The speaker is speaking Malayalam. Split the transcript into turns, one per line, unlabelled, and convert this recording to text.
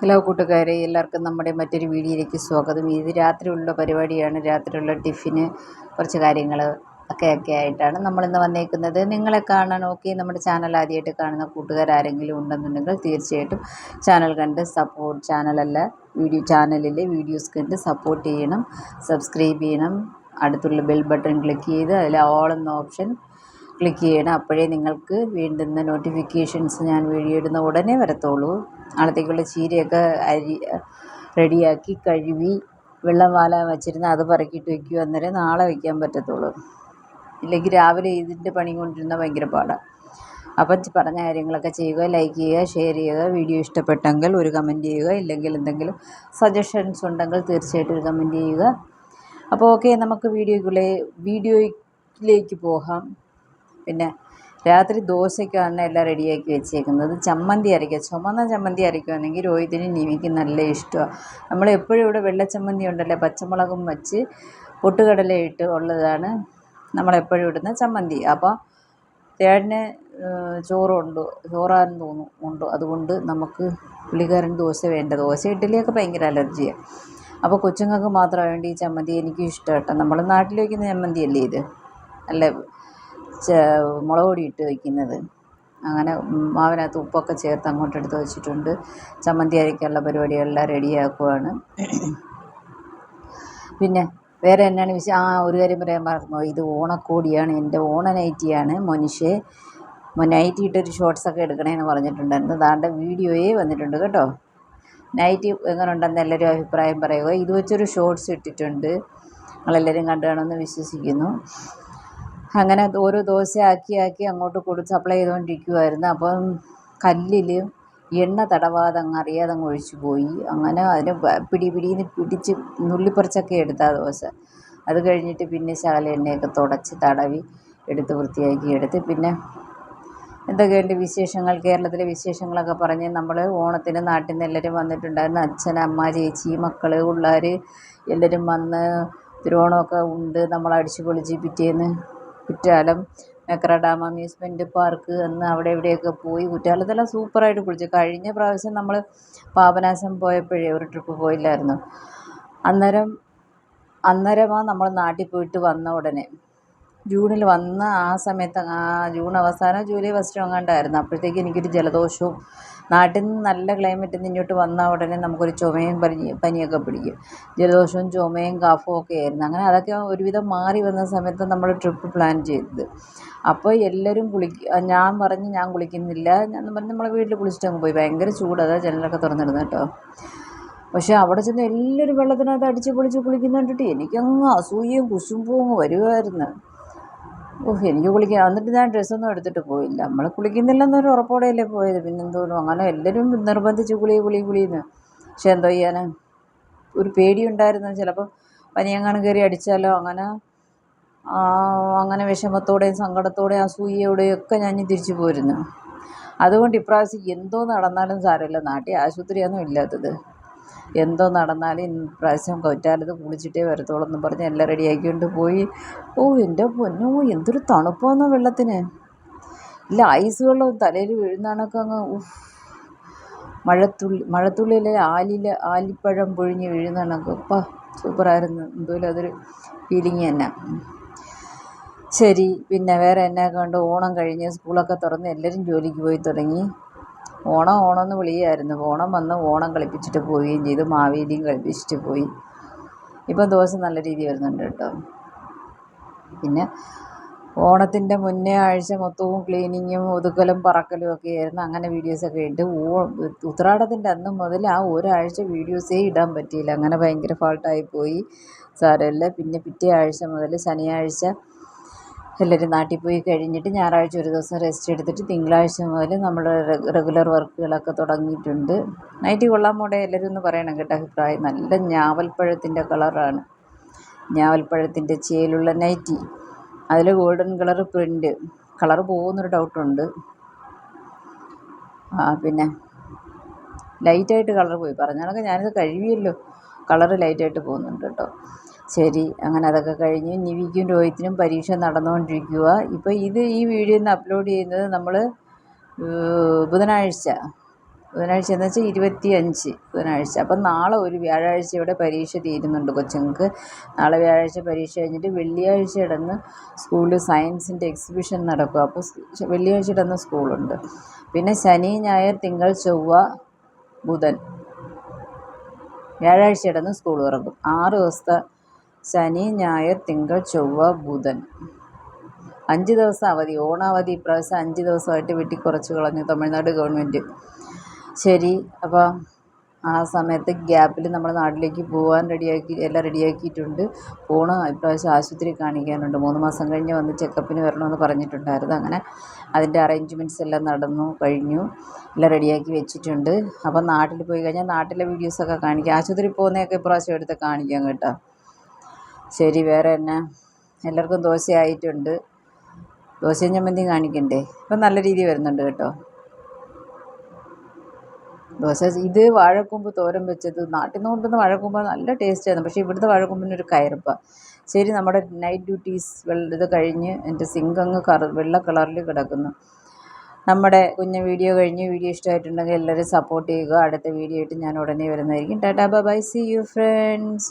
ഹലോ കൂട്ടുകാരെ എല്ലാവർക്കും നമ്മുടെ മറ്റൊരു വീഡിയോയിലേക്ക് സ്വാഗതം. ഇത് രാത്രിയുള്ള പരിപാടിയാണ്. രാത്രിയുള്ള ടിഫിന് കുറച്ച് കാര്യങ്ങൾ ഒക്കെ ഒക്കെ ആയിട്ടാണ് നമ്മളിന്ന് വന്നേക്കുന്നത്. നിങ്ങളെ കാണാൻ ഓക്കെ നമ്മുടെ ചാനൽ ആദ്യമായിട്ട് കാണുന്ന കൂട്ടുകാർ ആരെങ്കിലും ഉണ്ടെന്നുണ്ടെങ്കിൽ തീർച്ചയായിട്ടും ചാനൽ കണ്ട് സപ്പോർട്ട് ചാനലല്ല വീഡിയോ ചാനലിലെ വീഡിയോസ് കണ്ട് സപ്പോർട്ട് ചെയ്യണം സബ്സ്ക്രൈബ് ചെയ്യണം. അടുത്തുള്ള ബെൽ ബട്ടൺ ക്ലിക്ക് ചെയ്ത് അതിൽ ഓൾ എന്ന ഓപ്ഷൻ ക്ലിക്ക് ചെയ്യണം. അപ്പോഴേ നിങ്ങൾക്ക് വേണ്ടുന്ന നോട്ടിഫിക്കേഷൻസ് ഞാൻ വീഡിയോ ഇടുന്ന ഉടനെ വരത്തുള്ളൂ. നാളത്തേക്കുള്ള ചീരയൊക്കെ അരി റെഡിയാക്കി കഴുകി വെള്ളം വാലാൻ വെച്ചിരുന്ന് അത് പറക്കിയിട്ട് വയ്ക്കുക അന്നേരം നാളെ വയ്ക്കാൻ പറ്റത്തുള്ളൂ. ഇല്ലെങ്കിൽ രാവിലെ ഇതിന്റെ പണി കൊണ്ടിരുന്നാൽ ഭയങ്കര പാടാണ് അപ്പം പറഞ്ഞ കാര്യങ്ങളൊക്കെ ചെയ്യുക ലൈക്ക് ചെയ്യുക ഷെയർ ചെയ്യുക. വീഡിയോ ഇഷ്ടപ്പെട്ടെങ്കിൽ ഒരു കമന്റ് ചെയ്യുക. ഇല്ലെങ്കിൽ എന്തെങ്കിലും സജഷൻസ് ഉണ്ടെങ്കിൽ തീർച്ചയായിട്ടും ഒരു കമന്റ് ചെയ്യുക. അപ്പോൾ ഓക്കെ നമുക്ക് വീഡിയോക്കുള്ളേ വീഡിയോയിലേക്ക് പോകാം. പിന്നെ രാത്രി ദോശയ്ക്കാണ് എല്ലാം റെഡിയാക്കി വെച്ചേക്കുന്നത്. ചമ്മന്തി അരയ്ക്കുക. ചുമന്ന ചമ്മന്തി അരയ്ക്കുകയാണെങ്കിൽ രോഹിതിനും നിവിക്കും നല്ല ഇഷ്ടമാണ്. നമ്മൾ എപ്പോഴും ഇവിടെ വെള്ള ചമ്മന്തി ഉണ്ടല്ലേ പച്ചമുളകും വച്ച് പൊട്ടുകടല ഇട്ട് ഉള്ളതാണ് നമ്മളെപ്പോഴും ഇടുന്ന ചമ്മന്തി. അപ്പോൾ ചേട്ടന് ചോറുണ്ട് ചോറാന്ന് തോന്നും ഉണ്ട്. അതുകൊണ്ട് നമുക്ക് പുള്ളിക്കാരൻ ദോശ വേണ്ട. ദോശ ഇഡ്ഡലിയൊക്കെ ഭയങ്കര അലർജിയാണ് അപ്പോൾ കൊച്ചുങ്ങൾക്ക് മാത്രം വേണ്ടി ഈ ചമ്മന്തി എനിക്കും ഇഷ്ടം കേട്ടോ നമ്മൾ നാട്ടിൽ വയ്ക്കുന്ന ചമ്മന്തി അല്ലേ ഇത്? അല്ല? മുളക് പൊടി ഇട്ട് വയ്ക്കുന്നത്. അങ്ങനെ മാവിനകത്ത് ഉപ്പൊക്കെ ചേർത്ത് അങ്ങോട്ട് എടുത്ത് വെച്ചിട്ടുണ്ട്. ചമ്മന്തി അരയ്ക്കാനുള്ള പരിപാടികളെല്ലാം റെഡിയാക്കുവാണ്. പിന്നെ വേറെ എന്നാണ് വിഷയം ആ ഒരു കാര്യം പറയാൻ മറന്നു ഇത് ഓണക്കോടിയാണ്. എന്റെ ഓണ നൈറ്റിയാണ് മനുഷ്യ നൈറ്റി ഇട്ടൊരു ഷോർട്സൊക്കെ എടുക്കണമെന്ന് പറഞ്ഞിട്ടുണ്ടായിരുന്നു. ദാണ്ട വീഡിയോയേ വന്നിട്ടുണ്ട് കേട്ടോ. നൈറ്റി എങ്ങനെ ഉണ്ടെന്ന് എല്ലാവരും അഭിപ്രായം പറയുക. ഇത് വെച്ചൊരു ഷോർട്സ് ഇട്ടിട്ടുണ്ട്. നിങ്ങളെല്ലാവരും കണ്ടു കാണുമെന്ന് വിശ്വസിക്കുന്നു. അങ്ങനെ ഓരോ ദോശ ആക്കി അങ്ങോട്ട് കൊടുത്ത് സപ്ലൈ ചെയ്തുകൊണ്ടിരിക്കുവായിരുന്നു അപ്പം കല്ലിൽ എണ്ണ തടവാതെ അങ്ങ് അറിയാതെ അങ്ങ് ഒഴിച്ചു പോയി. അങ്ങനെ അതിന് പിടി പിടിന്ന് പിടിച്ച് നുള്ളിപ്പറിച്ചൊക്കെ എടുത്ത ദോശ. അത് കഴിഞ്ഞിട്ട് പിന്നെ ശകല എണ്ണയൊക്കെ തുടച്ച് തടവി എടുത്ത് വൃത്തിയാക്കി എടുത്ത് പിന്നെ എന്തൊക്കെയുണ്ട് വിശേഷങ്ങൾ? കേരളത്തിലെ വിശേഷങ്ങളൊക്കെ പറഞ്ഞ് നമ്മൾ ഓണത്തിന് നാട്ടിൽ നിന്ന് എല്ലാവരും വന്നിട്ടുണ്ടായിരുന്നു. അച്ഛൻ അമ്മ ചേച്ചി മക്കൾ പിള്ളേർ എല്ലാവരും വന്ന് തിരുവോണമൊക്കെ ഉണ്ട്. നമ്മൾ അടിച്ചു പൊളിച്ച് പിറ്റേന്ന് Courtallam Mekkara dam amusement park എന്ന് അവിടെ എവിടെയൊക്കെ പോയി കുറ്റാലത്തെല്ലാം സൂപ്പറായിട്ട് കുളിച്ചു. കഴിഞ്ഞ പ്രാവശ്യം നമ്മൾ പാപനാശം പോയപ്പോഴേ ഒരു ട്രിപ്പ് പോയില്ലായിരുന്നു. അന്നേരം അന്നേരമാണ് നമ്മൾ നാട്ടിൽ പോയിട്ട് വന്ന ഉടനെ. ജൂണിൽ വന്ന ആ സമയത്ത് ആ ജൂൺ അവസാനം ജൂലൈ ഫസ്റ്റും അങ്ങാണ്ടായിരുന്നു അപ്പോഴത്തേക്ക് എനിക്കൊരു ജലദോഷവും നാട്ടിൽ നിന്ന് നല്ല ക്ലൈമറ്റിൽ നിന്ന് ഇങ്ങോട്ട് വന്ന ഉടനെ നമുക്കൊരു ചുമയും പനി പനിയൊക്കെ പിടിക്കും. ജലദോഷവും ചുമയും കഫവും ഒക്കെ ആയിരുന്നു. അങ്ങനെ അതൊക്കെ ഒരുവിധം മാറി വന്ന സമയത്ത് നമ്മൾ ട്രിപ്പ് പ്ലാൻ ചെയ്തത്. അപ്പോൾ എല്ലാവരും കുളിക്കുക ഞാൻ പറഞ്ഞ് ഞാൻ കുളിക്കുന്നില്ല ഞാൻ പറഞ്ഞ് നമ്മളെ വീട്ടിൽ കുളിച്ചിട്ട് അങ്ങ് പോയി. ഭയങ്കര ചൂട് ജനലൊക്കെ തുറന്നിരുന്നു കേട്ടോ. പക്ഷേ അവിടെ ചെന്ന് എല്ലാവരും വെള്ളത്തിനകത്ത് അടിച്ച് പൊളിച്ച് കുളിക്കുന്ന കണ്ടിട്ട് എനിക്കങ്ങ് അസൂയയും കുശുമ്പും അങ്ങ് വരുമായിരുന്നു ഓഹ് എനിക്ക് കുളിക്കാൻ എന്നിട്ട് ഞാൻ ഡ്രസ്സൊന്നും എടുത്തിട്ട് പോയില്ല. നമ്മൾ കുളിക്കുന്നില്ലെന്നൊരു ഉറപ്പോടെയല്ലേ പോയത്. പിന്നെന്തോന്നും അങ്ങനെ എല്ലാവരും നിർബന്ധിച്ച് കുളി കുളി കുളിയെന്ന് പക്ഷെ എന്തോ ചെയ്യാൻ ഒരു പേടിയുണ്ടായിരുന്നു. ചിലപ്പോൾ പനിയെങ്ങാനും കയറി അടിച്ചാലോ അങ്ങനെ അങ്ങനെ വിഷമത്തോടെയും സങ്കടത്തോടെയും അസൂയയോടെയും ഒക്കെ ഞാൻ തിരിച്ചു പോരുന്നു. അതുകൊണ്ട് ഇപ്രാവശ്യം എന്തോ നടന്നാലും സാരമില്ല. നാട്ടിൽ ആശുപത്രിയൊന്നും ഇല്ലാത്തത്. എന്തോ നടന്നാലും ഇപ്രാവശ്യം കുറ്റാലത്ത് കുളിച്ചിട്ടേ വരത്തുള്ളൂ എന്ന് പറഞ്ഞ് എല്ലാം റെഡിയാക്കിക്കൊണ്ട് പോയി. ഓ എന്റെ പൊന്നോ എന്തൊരു തണുപ്പാന്നോ വെള്ളത്തിന്. ഇല്ല ഐസ് വെള്ളം തലയിൽ വീഴുന്നതാണൊക്കെ അങ്ങ് മഴത്തുള്ളി മഴത്തുള്ളിയിലെ ആലിൽ ആലിപ്പഴം പൊഴിഞ്ഞ് വീഴുന്നതാണൊക്കെ. ഇപ്പം സൂപ്പറായിരുന്നു. എന്തോലും അതൊരു ഫീലിങ് തന്നെ. ശരി പിന്നെ വേറെ എന്നെ കണ്ട് ഓണം കഴിഞ്ഞ് സ്കൂളൊക്കെ തുറന്ന് എല്ലാവരും ജോലിക്ക് പോയി തുടങ്ങി. ഓണം ഓണം എന്ന് വിളിയായിരുന്നു. ഓണം വന്ന് ഓണം കളിപ്പിച്ചിട്ട് പോവുകയും ചെയ്തു. മാവേലിയും കളിപ്പിച്ചിട്ട് പോയി. ഇപ്പം ദോശ നല്ല രീതിയിൽ വരുന്നുണ്ട് കേട്ടോ. പിന്നെ ഓണത്തിന്റെ മുന്നേ ആഴ്ച മൊത്തവും ക്ലീനിങ്ങും ഒതുക്കലും പറക്കലും ഒക്കെ ആയിരുന്നു. അങ്ങനെ വീഡിയോസൊക്കെ ഇട്ട് ഓ ഉത്രാടത്തിന്റെ അന്ന് മുതൽ ആ ഒരാഴ്ച വീഡിയോസേ ഇടാൻ പറ്റിയില്ല. അങ്ങനെ ഭയങ്കര ഫാൾട്ടായി പോയി സാരമില്ല. പിന്നെ പിറ്റേ ആഴ്ച മുതൽ ശനിയാഴ്ച എല്ലാവരും നാട്ടിൽ പോയി കഴിഞ്ഞിട്ട് ഞായറാഴ്ച ഒരു ദിവസം റെസ്റ്റ് എടുത്തിട്ട് തിങ്കളാഴ്ച മുതൽ നമ്മൾ റെഗുലർ വർക്കുകളൊക്കെ തുടങ്ങിയിട്ടുണ്ട്. നൈറ്റി കൊള്ളാൻ പോടെ എല്ലാവരും ഒന്ന് പറയണം കേട്ടോ അഭിപ്രായം. നല്ല ഞാവൽപ്പഴത്തിന്റെ കളറാണ് ഞാവൽപ്പഴത്തിന്റെ ചേലുള്ള നൈറ്റി അതിൽ ഗോൾഡൻ കളർ പ്രിന്റ് കളർ പോകുന്നൊരു ഡൗട്ടുണ്ട് ആ പിന്നെ ലൈറ്റായിട്ട് കളർ പോയി. പറഞ്ഞാലൊക്കെ ഞാനിത് കഴിയുമല്ലോ കളർ ലൈറ്റായിട്ട് പോകുന്നുണ്ട് കേട്ടോ. ശരി അങ്ങനെ അതൊക്കെ കഴിഞ്ഞ് നിവിക്കും രോഹിത്തിനും പരീക്ഷ നടന്നുകൊണ്ടിരിക്കുക ഇപ്പോൾ ഇത് ഈ വീഡിയോ ഇന്ന് അപ്ലോഡ് ചെയ്യുന്നത് നമ്മൾ ബുധനാഴ്ച. ബുധനാഴ്ച എന്ന് വെച്ചാൽ ഇരുപത്തി അഞ്ച് ബുധനാഴ്ച. അപ്പം നാളെ ഒരു വ്യാഴാഴ്ച ഇവിടെ പരീക്ഷ തീരുന്നുണ്ട് കൊച്ചുങ്ങൾക്ക്. നാളെ വ്യാഴാഴ്ച പരീക്ഷ കഴിഞ്ഞിട്ട് വെള്ളിയാഴ്ച ഇടന്ന് സ്കൂളിൽ സയൻസിന്റെ എക്സിബിഷൻ നടക്കും. അപ്പോൾ വെള്ളിയാഴ്ച ഇടന്ന് സ്കൂളുണ്ട്. പിന്നെ ശനി ഞായർ തിങ്കൾ ചൊവ്വ ബുധൻ. വ്യാഴാഴ്ച ഇടന്ന് സ്കൂൾ തുറക്കും. ആറ് ദിവസത്തെ ശനി ഞായർ തിങ്കൾ ചൊവ്വ ബുധൻ. അഞ്ച് ദിവസം അവധി. ഓണാവധി ഇപ്രാവശ്യം അഞ്ച് ദിവസമായിട്ട് വെട്ടി കുറച്ച് കളഞ്ഞു തമിഴ്നാട് ഗവൺമെന്റ്. ശരി അപ്പോൾ ആ സമയത്ത് ഗ്യാപ്പിൽ നമ്മൾ നാട്ടിലേക്ക് പോകാൻ റെഡിയാക്കി എല്ലാം റെഡിയാക്കിയിട്ടുണ്ട്. പോകണം ഇപ്രാവശ്യം ആശുപത്രി കാണിക്കാനുണ്ട്. മൂന്ന് മാസം കഴിഞ്ഞ് വന്ന് ചെക്കപ്പിന് വരണമെന്ന് പറഞ്ഞിട്ടുണ്ടായിരുന്നു. അങ്ങനെ അതിന്റെ അറേഞ്ച്മെന്റ്സ് എല്ലാം നടന്നു കഴിഞ്ഞു. എല്ലാം റെഡിയാക്കി വെച്ചിട്ടുണ്ട്. അപ്പം നാട്ടിൽ പോയി കഴിഞ്ഞാൽ നാട്ടിലെ വീഡിയോസൊക്കെ കാണിക്കാം. ആശുപത്രി പോകുന്നതൊക്കെ ഇപ്രാവശ്യം എടുത്ത് കാണിക്കാം കേട്ടോ. ശരി വേറെ എന്നാ? എല്ലാവർക്കും ദോശ ആയിട്ടുണ്ട് ദോശയും ചമ്മന്തിയും കാണിക്കണ്ടേ? ഇപ്പം നല്ല രീതി വരുന്നുണ്ട് കേട്ടോ. ദോശ ഇത് വാഴക്കൂമ്പ് തോരൻ വെച്ചത് നാട്ടിൽ നിന്ന് കൊണ്ടുവന്ന വാഴക്കൂമ്പ് നല്ല ടേസ്റ്റായിരുന്നു പക്ഷേ ഇവിടുത്തെ വാഴക്കൂമ്പിനൊരു കയറുപ്പ. ശരി നമ്മുടെ നൈറ്റ് ഡ്യൂട്ടീസ് വെള്ളത് കഴിഞ്ഞ് എന്റെ സിങ്ക് അങ്ങ് കറ വെള്ള കളറിൽ കിടക്കുന്നു. നമ്മുടെ കുഞ്ഞ് വീഡിയോ കഴിഞ്ഞ് വീഡിയോ ഇഷ്ടമായിട്ടുണ്ടെങ്കിൽ എല്ലാവരും സപ്പോർട്ട് ചെയ്യുക. അടുത്ത വീഡിയോ ആയിട്ട് ഞാൻ ഉടനെ വരുന്നതായിരിക്കും. Tata bye see you friends